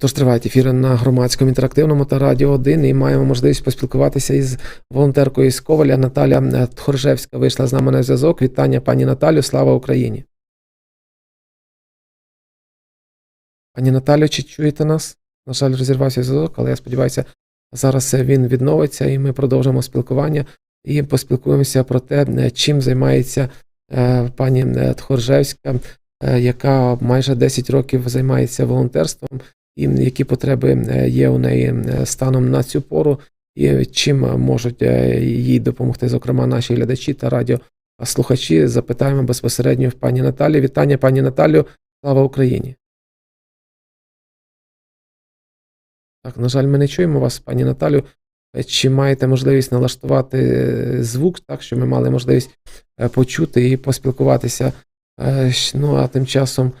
Тож тривають ефіри на громадському інтерактивному та радіо 1 і маємо можливість поспілкуватися із волонтеркою з Коваля Наталя е, Тхоржевська вийшла з нами на зв'язок. Вітання, пані Наталю, слава Україні. Пані Наталю, чи чуєте нас? На жаль, розірвався зв'язок, але я сподіваюся, зараз він відновиться і ми продовжимо спілкування і поспілкуємося про те, е, чим займається е, пані Тхоржевська, яка майже 10 років займається волонтерством, і які потреби е, є у неї е, станом на цю пору, і чим можуть е, їй допомогти, зокрема, наші глядачі та радіослухачі. Запитаємо безпосередньо в пані Наталі. Вітання, пані Наталю, слава Україні! Так, на жаль, ми не чуємо вас, пані Наталю. Чи маєте можливість налаштувати звук, так, щоб ми мали можливість почути і поспілкуватися? Ну, а тим часом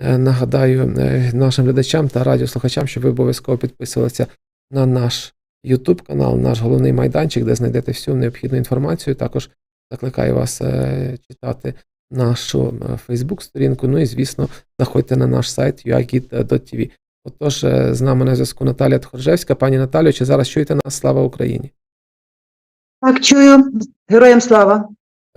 нагадаю е, нашим глядачам та радіослухачам, щоб ви обов'язково підписувалися на наш YouTube канал, наш головний майданчик, де знайдете всю необхідну інформацію. Також закликаю вас е, читати нашу е, Facebook сторінку. Ну і, звісно, заходьте на наш сайт uagit.tv. Отож, е, з нами на зв'язку Наталія Тхоржевська. Пані Наталю, чи зараз чуєте нас? Слава Україні! Так, чую. Героям слава.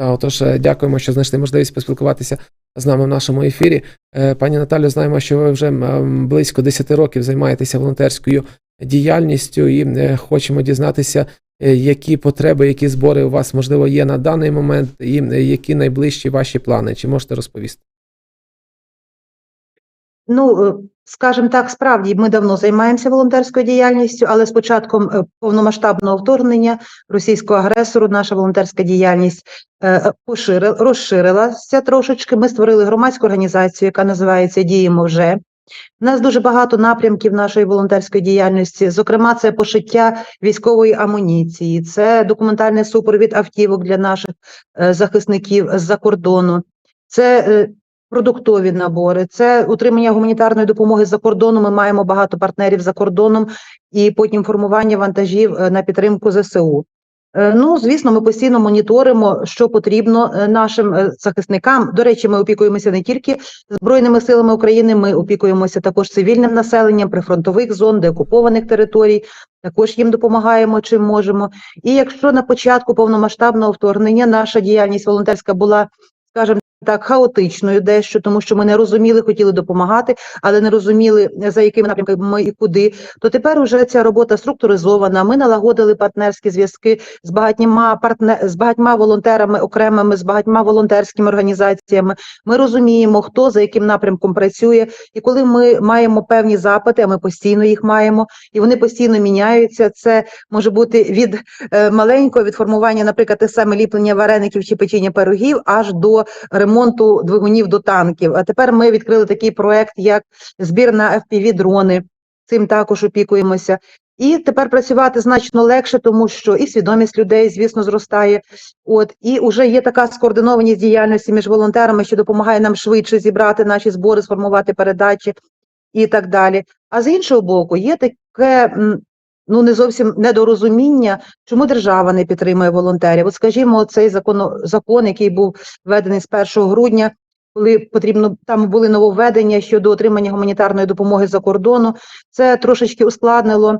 Та, отож, е, дякуємо, що знайшли можливість поспілкуватися з нами в нашому ефірі. Е, Пані Наталю, знаємо, що ви вже близько 10 років займаєтеся волонтерською діяльністю і е, хочемо дізнатися, е, які потреби, які збори у вас можливо є на даний момент, і е, які найближчі ваші плани. Чи можете розповісти? Ну, е, скажімо так, справді ми давно займаємося волонтерською діяльністю, але з початком е, повномасштабного вторгнення російського агресору наша волонтерська діяльність е, поширила, розширилася трошечки. Ми створили громадську організацію, яка називається Діємо вже. У нас дуже багато напрямків нашої волонтерської діяльності. Зокрема, це пошиття військової амуніції, це документальний супровід автівок для наших е, захисників з-за кордону, це е, продуктові набори, це утримання гуманітарної допомоги за кордоном. Ми маємо багато партнерів за кордоном, і потім формування вантажів е, на підтримку ЗСУ. Е, Ну, звісно, ми постійно моніторимо, що потрібно е, нашим захисникам. До речі, ми опікуємося не тільки збройними силами України, ми опікуємося також цивільним населенням прифронтових зон, деокупованих територій. Також їм допомагаємо чим можемо. І якщо на початку повномасштабного вторгнення наша діяльність волонтерська була, скажімо так, хаотичною дещо, тому що ми не розуміли, хотіли допомагати, але не розуміли за якими напрямками і куди. То тепер уже ця робота структуризована. Ми налагодили партнерські зв'язки з багатьма партнер з багатьма волонтерами окремими, з багатьма волонтерськими організаціями. Ми розуміємо, хто за яким напрямком працює, і коли ми маємо певні запити, а ми постійно їх маємо, і вони постійно міняються. Це може бути від е, маленького від формування, наприклад, те саме ліплення вареників чи печіння пирогів, аж до ремонту двигунів до танків. А тепер ми відкрили такий проект, як збір на fpv дрони. Цим також опікуємося. І тепер працювати значно легше, тому що і свідомість людей, звісно, зростає. От і вже є така скоординованість діяльності між волонтерами, що допомагає нам швидше зібрати наші збори, сформувати передачі і так далі. А з іншого боку, є таке ну не зовсім недорозуміння, чому держава не підтримує волонтерів. От скажімо, цей закон, закон, який був введений з 1 грудня. Коли потрібно там були нововведення щодо отримання гуманітарної допомоги за кордону, це трошечки ускладнило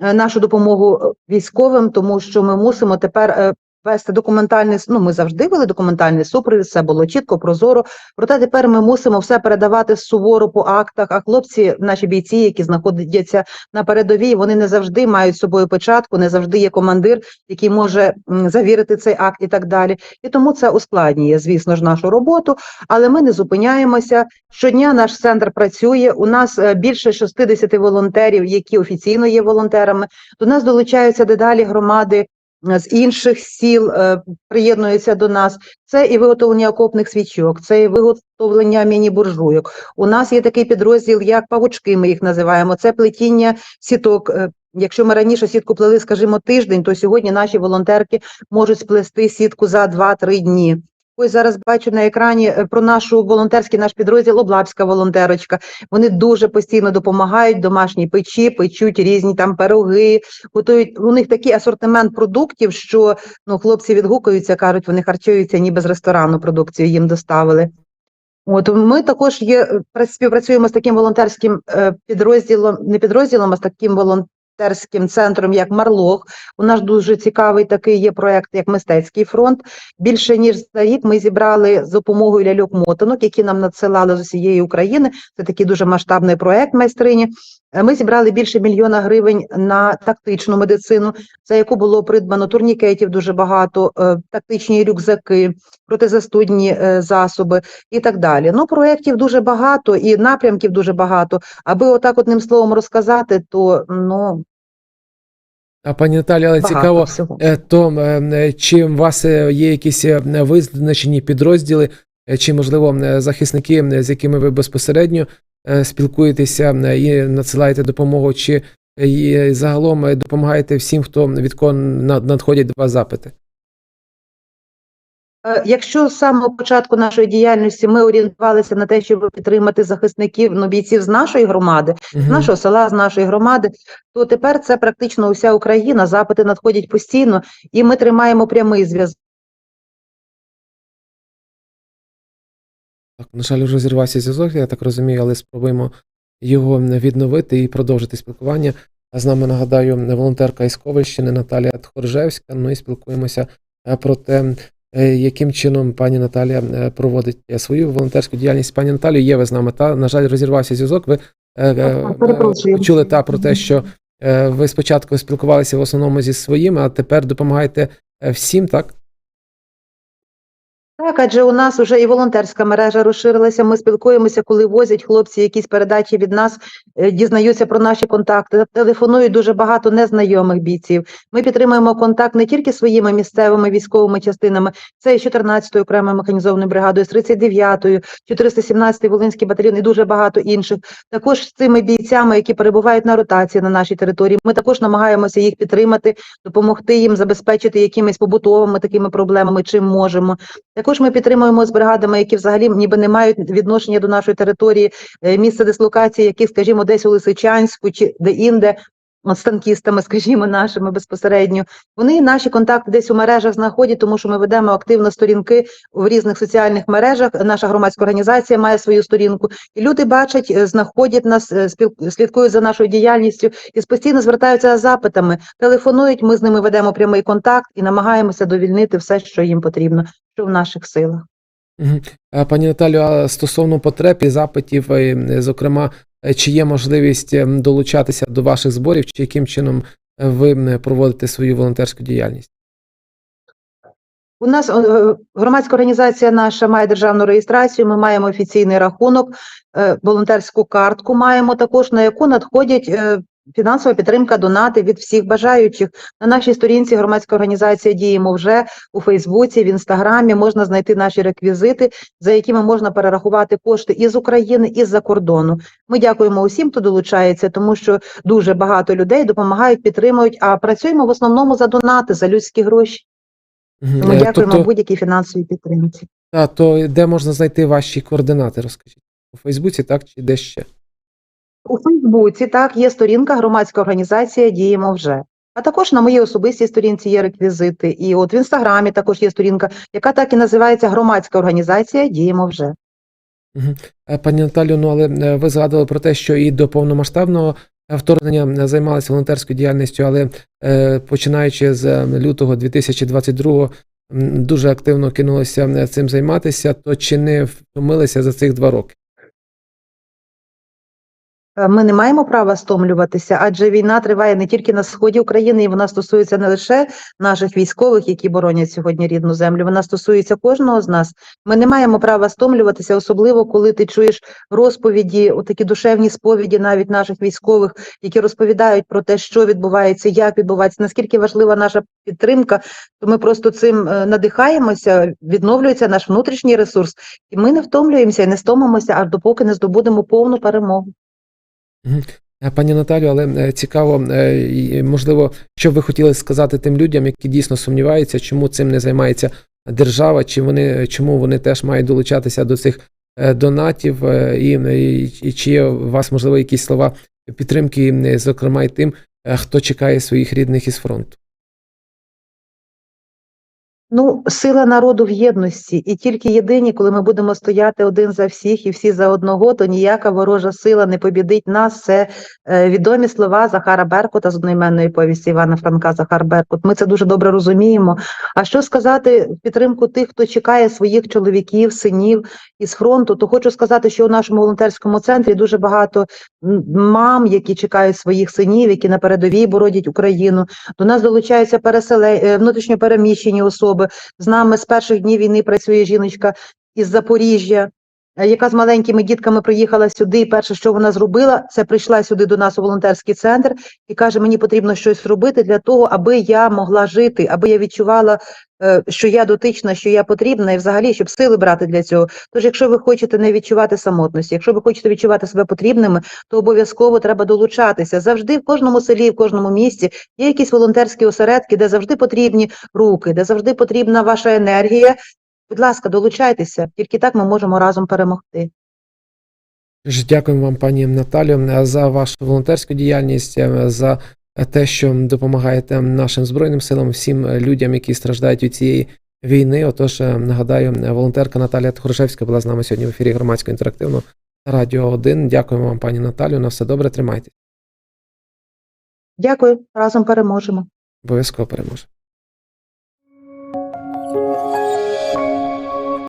е, нашу допомогу е, військовим, тому що ми мусимо тепер е, вести документальний ну ми завжди вели документальний супровід, все було чітко, прозоро. Проте тепер ми мусимо все передавати суворо по актах. А хлопці, наші бійці, які знаходяться на передовій, вони не завжди мають з собою печатку, не завжди є командир, який може завірити цей акт і так далі. І тому це ускладнює, звісно ж, нашу роботу. Але ми не зупиняємося. Щодня наш центр працює. У нас е, більше 60 волонтерів, які офіційно є волонтерами. До нас долучаються дедалі громади з інших сіл, е, приєднуються до нас. Це і виготовлення окопних свічок, це і виготовлення міні-буржуйок. У нас є такий підрозділ, як павучки. Ми їх називаємо. Це плетіння сіток. Е, Якщо ми раніше сітку плели, скажімо, тиждень, то сьогодні наші волонтерки можуть сплести сітку за 2-3 дні. Ось зараз бачу на екрані е, про нашу волонтерський наш підрозділ Облабська волонтерочка. Вони дуже постійно допомагають домашній печі, печуть різні там пироги, готують. У них такий асортимент продуктів, що ну хлопці відгукуються, кажуть, вони харчуються ніби з ресторану продукцію їм доставили. От ми також є е, співпрацюємо з таким волонтерським е, підрозділом, не підрозділом, а з таким волонтерським центром, як Марлох. У нас дуже цікавий такий є проект, як мистецький фронт. Більше ніж за рік ми зібрали з допомогою ляльок-мотанок, які нам надсилали з усієї України. Це такий дуже масштабний проект майстрині. Ми зібрали більше мільйона гривень на тактичну медицину, за яку було придбано турнікетів дуже багато, е, тактичні рюкзаки, протизастудні е, засоби і так далі. Ну, проєктів дуже багато і напрямків дуже багато. Аби отак одним словом розказати, то ну А пані Наталі, але багато цікаво, всього. Е, То чи у вас є якісь визначені підрозділи, чи можливо захисники, з якими ви безпосередньо спілкуєтеся е, і надсилаєте допомогу, чи е, і загалом е, допомагаєте всім, хто від кого надходять до вас запити? Е, Якщо з самого початку нашої діяльності ми орієнтувалися на те, щоб підтримати захисників, ну, бійців з нашої громади, з нашого села, з нашої громади, то тепер це практично уся Україна. Запити надходять постійно, і ми тримаємо прямий зв'язок. Так, на жаль, розірвався зв'язок, я так розумію, але спробуємо його відновити і продовжити спілкування. А з нами нагадаю волонтерка із Ковальщини Наталія Тхоржевська. Ну і спілкуємося е, про те, е, яким чином пані Наталія е, проводить свою волонтерську діяльність. Пані Наталію, є ви з нами. Та на жаль, розірвався зв'язок. Ви перепрошую. почули та про те, що ви спочатку спілкувалися в основному зі своїми, а тепер допомагаєте всім, так? Так, адже у нас вже і волонтерська мережа розширилася. Ми спілкуємося, коли возять хлопці якісь передачі від нас, е, дізнаються про наші контакти. Телефонують дуже багато незнайомих бійців. Ми підтримуємо контакт не тільки своїми місцевими військовими частинами, це і 14-ю окремою механізованою бригадою, з 39-ю, 417-й Волинський батальйон і дуже багато інших. Також з цими бійцями, які перебувають на ротації на нашій території. Ми також намагаємося їх підтримати, допомогти їм забезпечити якимись побутовими такими проблемами, чим можемо. Також ми підтримуємо з бригадами, які взагалі ніби не мають відношення до нашої території, е, місце дислокації, які, скажімо, десь у Лисичанську чи де-інде, от з танкістами, скажімо, нашими безпосередньо. Вони наші контакти десь у мережах знаходять, тому що ми ведемо активно сторінки в різних соціальних мережах. Наша громадська організація має свою сторінку, і люди бачать, е, знаходять нас, е, слідкують за нашою діяльністю і постійно звертаються з запитами, телефонують. Ми з ними ведемо прямий контакт і намагаємося довільнити все, що їм потрібно, що в наших силах. А, Пані Наталю, а стосовно потреб і запитів, е, зокрема, е, чи є можливість е, долучатися до ваших зборів, чи яким чином е, ви проводите свою волонтерську діяльність? У нас е, громадська організація наша має державну реєстрацію. Ми маємо офіційний рахунок, е, волонтерську картку маємо також, на яку надходять е, фінансова підтримка, донати від всіх бажаючих. На нашій сторінці громадська організація діємо вже у Фейсбуці, в Інстаграмі. Можна знайти наші реквізити, за якими можна перерахувати кошти із України і з-за кордону. Ми дякуємо усім, хто долучається, тому що дуже багато людей допомагають, підтримують. А працюємо в основному за донати, за людські гроші. Тому Е, дякуємо тобто, будь-якій фінансовій підтримці. та, то де можна знайти ваші координати, розкажіть? У Фейсбуці, так, чи де ще? У Фейсбуці так є сторінка громадська організація Діємо вже. А також на моїй особистій сторінці є реквізити. І от в інстаграмі також є сторінка, яка так і називається громадська організація Діємо вже. Е, Пані Наталю, ну але е, ви згадували про те, що і до повномасштабного е, вторгнення займалися волонтерською діяльністю, але починаючи з лютого 2022 м, дуже активно кинулися цим займатися, то чи не втомилися за цих два роки? Е, Ми не маємо права стомлюватися, адже війна триває не тільки на сході України, і вона стосується не лише наших військових, які боронять сьогодні рідну землю. Вона стосується кожного з нас. Ми не маємо права стомлюватися, особливо коли ти чуєш розповіді, отакі душевні сповіді навіть наших військових, які розповідають про те, що відбувається, як відбувається, наскільки важлива наша підтримка. То ми просто цим е, надихаємося, відновлюється наш внутрішній ресурс, і ми не втомлюємося і не стомимося, аж допоки не здобудемо повну перемогу. Е, Пані Наталю, але е, цікаво, е, можливо, що ви хотіли сказати тим людям, які дійсно сумніваються, чому цим не займається держава, чи вони чому вони теж мають долучатися до цих донатів, і, і, і чи у вас можливо якісь слова підтримки, зокрема і тим, хто чекає своїх рідних із фронту? Ну, сила народу в єдності, і тільки єдині, коли ми будемо стояти один за всіх і всі за одного, то ніяка ворожа сила не побідить нас. Це е, відомі слова Захара Беркута з одноіменної повісті Івана Франка Захар Беркут. Ми це дуже добре розуміємо. А що сказати в підтримку тих, хто чекає своїх чоловіків, синів із фронту, то хочу сказати, що у нашому волонтерському центрі дуже багато мам, які чекають своїх синів, які на передовій бородять Україну. До нас долучаються переселе... е, внутрішньопереміщені особи. З нами з перших днів війни працює жіночка із Запоріжжя, яка з маленькими дітками приїхала сюди. І перше, що вона зробила, це прийшла сюди до нас у волонтерський центр і каже: мені потрібно щось робити для того, аби я могла жити, аби я відчувала, е, що я дотична, що я потрібна, і взагалі, щоб сили брати для цього. Тож, якщо ви хочете не відчувати самотності, якщо ви хочете відчувати себе потрібними, то обов'язково треба долучатися. Завжди в кожному селі, в кожному місті є якісь волонтерські осередки, де завжди потрібні руки, де завжди потрібна ваша енергія. Будь ласка, долучайтеся, тільки так ми можемо разом перемогти. Дякуємо вам, пані Наталю, за вашу волонтерську діяльність, е, за те, що допомагаєте нашим збройним силам, всім людям, які страждають від цієї війни. Отож, е, нагадаю, волонтерка Наталія Тхоршевська була з нами сьогодні в ефірі громадського інтерактивного радіо 1. Дякуємо вам, пані Наталю. На все добре, тримайтесь. Дякую, разом переможемо. Обов'язково переможемо.